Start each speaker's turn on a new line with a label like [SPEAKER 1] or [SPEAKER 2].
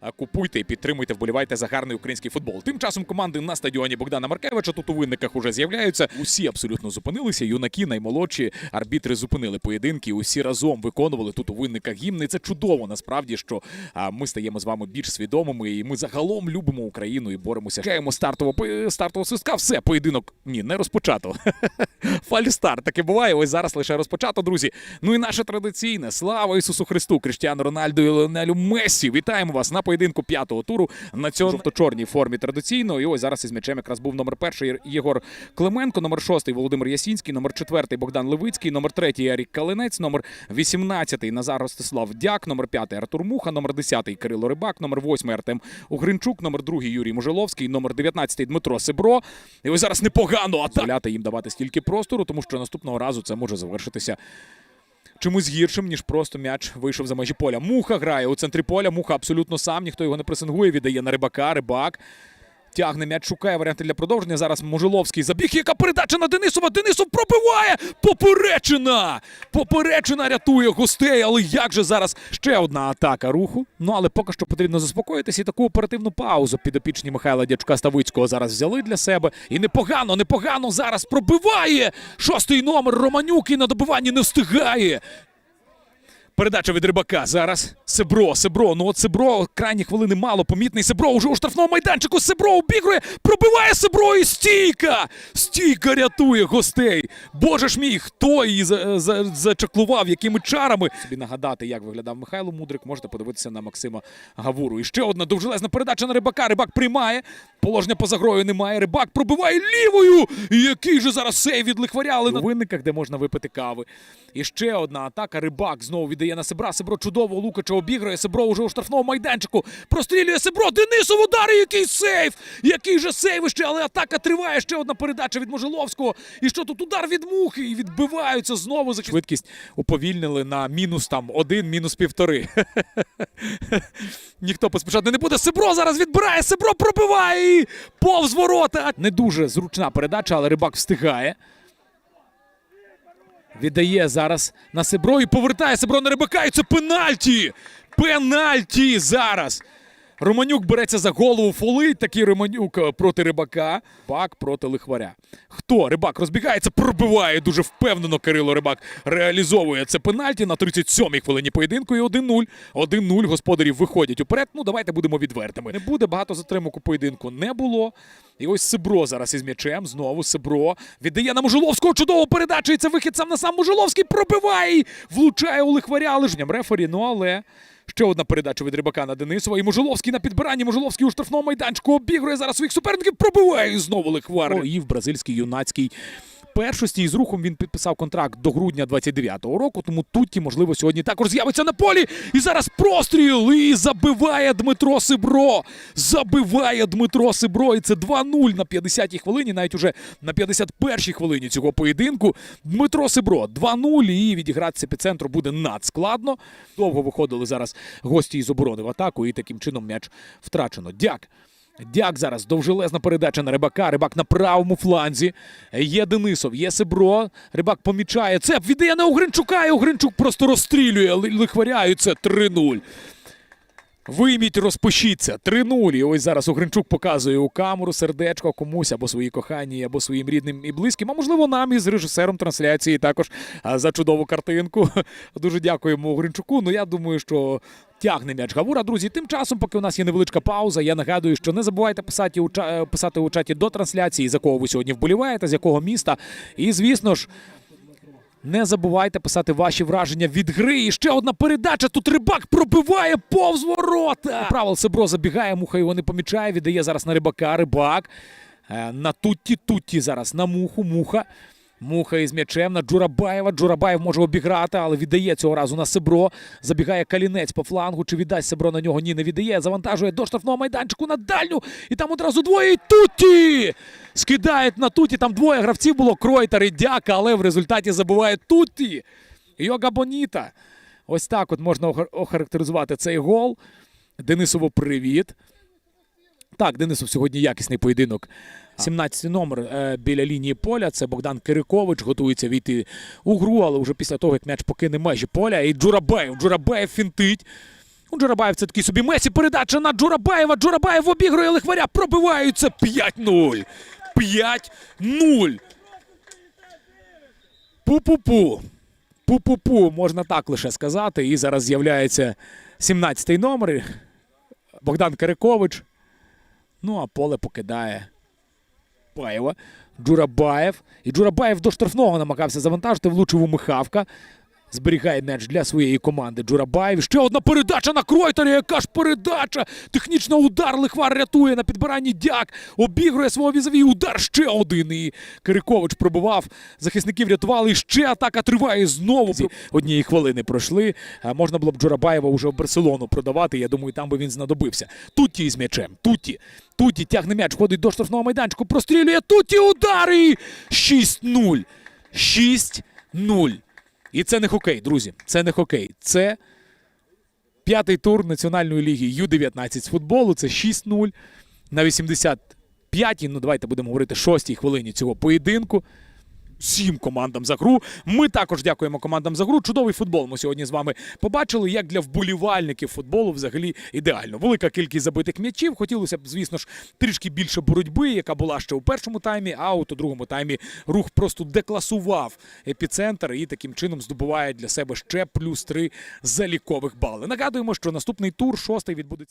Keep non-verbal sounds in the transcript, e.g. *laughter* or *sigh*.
[SPEAKER 1] а, купуйте і підтримуйте, вболівайте за гарний український футбол. Тим часом команди на стадіоні Богдана Маркевича тут у винниках уже з'являються. Усі абсолютно зупинилися. Юнаки, наймолодші арбітри зупинили поєдинки. Усі разом виконували тут у винниках гімни. Це чудово насправді, що ми стаємо з вами більш свідомими, і ми загалом любимо Україну і боремося. Чекаємо стартового стартового свистка. Все, поєдинок ні, не розпочато. *laughs* Фальстарт таке буває. Ось зараз лише розпочато, друзі. Ну і наше традиційне слава Ісусу Христу, Кріштіану Рональду і Леонелю Мессі. Вітаємо вас на поєдинку п'ятого туру на цьому жовто-чорній формі традиційно. І ось зараз із м'ячем якраз був номер перший Єгор Клименко, номер шостий Володимир Ясінський, номер четвертий Богдан Левицький, номер третій Ярік Калинець, номер вісімнадцятий Назар Ростислав Дяк, номер п'ятий Артур Муха, номер десятий Кирило Рибак, номер восьмий Артем Угринчук, номер другий Юрій Мужиловський, номер 19 Дмитро Сибро. І ось зараз непогано аталяти їм давати стільки простору, тому що наступного разу це може завершитися чимось гіршим, ніж просто м'яч вийшов за межі поля. Муха грає у центрі поля. Муха абсолютно сам, ніхто його не пресингує, віддає на рибака. Рибак. Тягне м'яч, шукає варіанти для продовження. Зараз Можиловський забіг. Яка передача на Денисова? Денисов пробиває! Поперечина! Поперечина рятує гостей. Але як же зараз ще одна атака руху? Ну але поки що потрібно заспокоїтися і таку оперативну паузу підопічні Михайла Дячка Ставицького зараз взяли для себе. І непогано, непогано зараз пробиває шостий номер Романюк і на добиванні не встигає. Передача від рибака. Зараз Себро, Себро. Ну от Себро крайні хвилини мало помітний. Себро уже у штрафному майданчику. Себро обігрує, пробиває Себро і стійка! Стійка рятує гостей. Боже ж мій, хто її за, за, зачаклував, якими чарами. Собі нагадати, як виглядав Михайло Мудрик, можете подивитися на Максима Гавуру. І ще одна довжелезна передача на рибака. Рибак приймає. Положення поза грою немає. Рибак пробиває лівою. Який же зараз сейв від лихваря, але на винниках, де можна випити кави. І ще одна атака. Рибак знову віддає на Себра. Себро чудово Лукача обіграє. Себро уже у штрафному майданчику. Прострілює Себро. Денисов удар. Який сейв! Який же сейв іще, але атака триває. Ще одна передача від Можиловського. І що тут удар від мухи? І відбиваються знову за швидкість. Уповільнили на мінус там один, мінус півтори. *laughs* Ніхто поспішати не буде. Себро зараз відбирає. Себро пробиває і повз ворота. Не дуже зручна передача, але рибак встигає. Віддає зараз на Себро і повертає Себро на рибака. І це пенальті! Пенальті зараз! Романюк береться за голову, фолить такий Романюк е, проти рибака. Бак проти лихваря. Хто? Рибак розбігається, пробиває дуже впевнено. Кирило Рибак реалізовує це пенальті на 37-й хвилині поєдинку. І 1-0. 1-0. Господарі виходять уперед. Ну давайте будемо відвертими. Не буде багато затримок у поєдинку. Не було. І ось Сибро зараз із м'ячем. Знову Сибро віддає на Можуловського. Чудово передача. І це вихід сам на сам Можуловський пробиває. Влучає у лихваря. Але ж рефері. Ну але. Ще одна передача від Рибака на Денисова. І Можоловський на підбиранні. Можоловський у штрафному майданчику обігрує зараз своїх суперників. Пробиває і знову лихвар. І в бразильській юнацькій першості. І з рухом він підписав контракт до грудня 29-го року. Тому Тутті, можливо, сьогодні також з'явиться на полі. І зараз простріл. І забиває Дмитро Сибро. Забиває Дмитро Сибро. І це 2-0 на 50-й хвилині. Навіть уже на 51-й хвилині цього поєдинку. Дмитро Сибро 2-0. І відігратися під центру буде надскладно. Довго виходили зараз гості із оборони в атаку. І таким чином м'яч втрачено. Дяк. Дяк зараз довжелезна передача на рибака. Рибак на правому фланзі. Є Денисов, є Себро. Рибак помічає. Це віддає на Угринчука. І Угринчук просто розстрілює ли- лихваря. І це 3-0. Вийміть, розпишіться. 3-0. Ось зараз Угринчук показує у камеру сердечко комусь або своїй коханій, або своїм рідним і близьким. А можливо, нам із режисером трансляції також за чудову картинку. *laughs* Дуже дякуємо Угринчуку. Ну я думаю, що. Тягне м'яч Гавура, друзі. Тим часом, поки у нас є невеличка пауза, я нагадую, що не забувайте писати у, писати у чаті до трансляції, за кого ви сьогодні вболіваєте, з якого міста. І, звісно ж, не забувайте писати ваші враження від гри. І ще одна передача. Тут рибак пробиває повз ворота. Правил Себро забігає, муха його не помічає. Віддає зараз на рибака. Рибак. Е, На тутті тутті зараз на муху. Муха. Муха із м'ячем на Джурабаєва. Джурабаєв може обіграти, але віддає цього разу на Себро. Забігає Калінець по флангу. Чи віддасть Себро на нього? Ні, не віддає. Завантажує до штрафного майданчику на дальню. І там одразу двоє. І Тутті! Скидають на Тутті. Там двоє гравців було. Кройтер і Дяка, але в результаті забиває Тутті. Йога Боніта. Ось так от можна охарактеризувати цей гол. Денисову привіт. Так, Денисов сьогодні якісний поєдинок. 17 номер е, біля лінії поля. Це Богдан Кирикович. Готується війти у гру, але вже після того, як м'яч покине межі поля. І Джурабаєв. Джурабаєв фінтить. У Джурабаєв це такий собі Месі. Передача на Джурабаєва. Джурабаєв обігрує лихваря. Пробиваються 5-0. 5-0. Пу-пу-пу. Пу-пу-пу, можна так лише сказати. І зараз з'являється 17-й номер. Богдан Кирикович. Ну, а поле покидає Паєва. Джурабаєв. І Джурабаєв до штрафного намагався завантажити, влучив у Михавка. Зберігає м'яч для своєї команди Джурабаєв. Ще одна передача на Кройтері. Яка ж передача? Технічно удар. Лихвар рятує на підбиранні дяк. Обігрує свого візові. Удар ще один. І Кирикович пробував. Захисників рятували. І ще атака триває знову. Однієї хвилини пройшли. Можна було б Джурабаєва вже в Барселону продавати. Я думаю, там би він знадобився. Туті із м'ячем. Туті. Туті тягне м'яч, ходить до штрафного майданчику, прострілює. Туті удари. 6-0. 6-0. І це не хокей, друзі. Це не хокей. Це п'ятий тур Національної ліги Ю-19 з футболу. Це 6-0 на 85-й, ну давайте будемо говорити, 6-й хвилині цього поєдинку. Всім командам за гру. Ми також дякуємо командам за гру. Чудовий футбол ми сьогодні з вами побачили. Як для вболівальників футболу взагалі ідеально. Велика кількість забитих м'ячів. Хотілося б, звісно ж, трішки більше боротьби, яка була ще у першому таймі, а от у другому таймі рух просто декласував епіцентр і таким чином здобуває для себе ще плюс три залікових бали. Нагадуємо, що наступний тур, шостий, відбудеться.